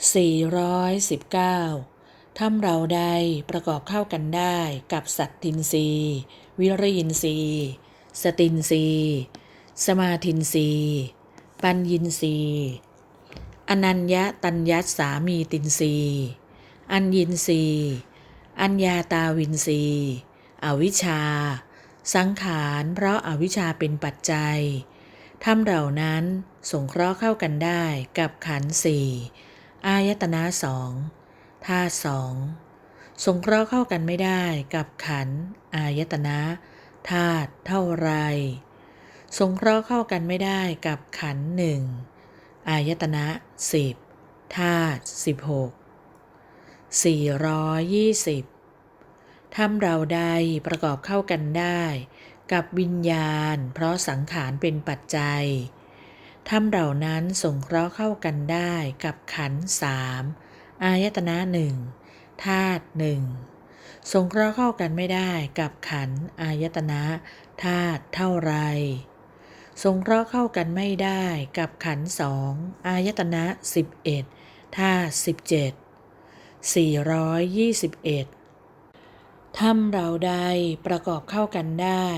419ถ้ำเราใดประกอบเข้ากันได้กับสัตทินรีวิริยินรีสตินรีสมาทินรีปัญญินรีอนัญญตัญญสสามีตินรีอัญญินรีอัญญาตาวินรีอวิชชา สังขารเพราะอาวิชชาเป็นปัจจัยทำเหล่านั้นสงเคราะห์เข้ากันได้กับขันธ์สี่ อายตนะสองธาตุสองสงเคราะห์เข้ากันไม่ได้กับขัน อายตนะธาตุเท่าไร สงเคราะห์เข้ากันไม่ได้กับขันหนึ่งอายตนะสิบธาตุสิบหกสี่ร้อยยี่สิบทำเราใดประกอบเข้ากันได้ กับวิญญาณ เพราะสังขารเป็นปัจจัย ทำเหล่านั้นสงเคราะห์เข้ากันได้กับขันสามอายตนะหนึ่งธาตุหนึ่งสงเคราะห์เข้ากันไม่ได้กับขันอายตนะธาตุเท่าไร สงเคราะห์เข้ากันไม่ได้กับขันสองอายตนะสิบเอ็ดธาตุสิบเจ็ดสี่ร้อยยี่สิบเอ็ดทำเราใดประกอบเข้ากันได้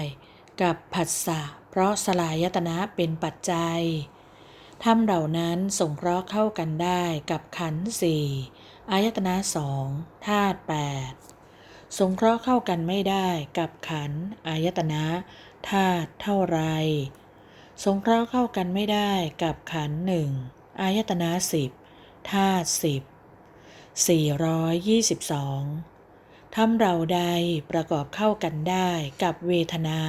กับผัสสะเพราะสลายตนะเป็นปัจจัย ธรรมเหล่านั้นสงเคราะห์เข้ากันได้กับขันธ์สี่อายตนะสองธาตุแปดสงเคราะห์เข้ากันไม่ได้กับขันธ์อายตนะธาตุเท่าไร สงเคราะห์เข้ากันไม่ได้กับขันธ์หนึ่งอายตนะสิบธาตุสิบสี่ร้อยยี่สิบสองทำเราใดประกอบเข้ากันได้กับเวทนา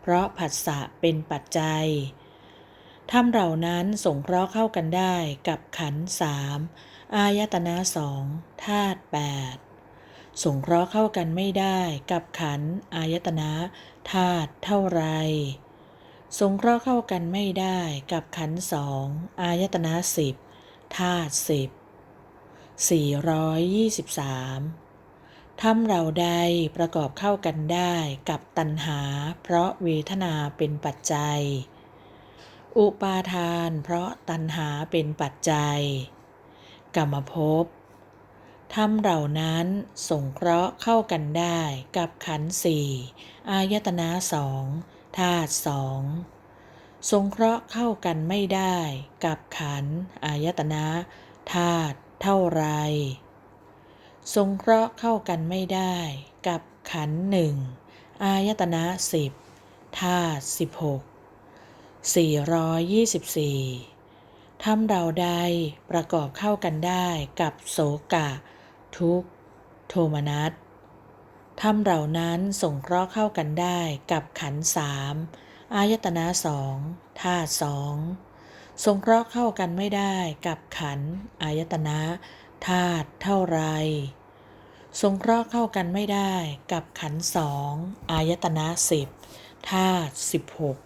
เพราะผัสสะเป็นปัจจัย ทำเหล่านั้นสงเคราะห์เข้ากันได้กับขันสามอายตนะสองธาตุแปดสงเคราะห์เข้ากันไม่ได้กับขันอายตนะธาตุเท่าไรสงเคราะห์เข้ากันไม่ได้กับขันสองอายตนะสิบธาตุสิบสี่ร้อยยี่สิบสามทำเราใดประกอบเข้ากันได้กับตัณหา เพราะเวทนาเป็นปัจจัย อุปาทาน เพราะตัณหาเป็นปัจจัย กรรมภพทำเหล่านั้นสงเคราะห์เข้ากันได้กับขันธ์สี่อายตนะสองธาตุสองสงเคราะห์เข้ากันไม่ได้กับขันธ์อายตนะธาตุเท่าไร สงเคราะห์เข้ากันไม่ได้กับขันธ์หนึ่งอายตนะสิบธาตุสิบหก 424ทำเราใดประกอบเข้ากันได้กับโสกะ ทุกโทมนัสทำเหล่านั้นส่งเคราะห์เข้ากันได้กับขันสามอายตนะสองธาตุสองส่งเคราะห์เข้ากันไม่ได้กับขันอายตนะธาตุเท่าไรสงเคราะห์เข้ากันไม่ได้กับขันสองอายตนะสิบธาตุสิบหก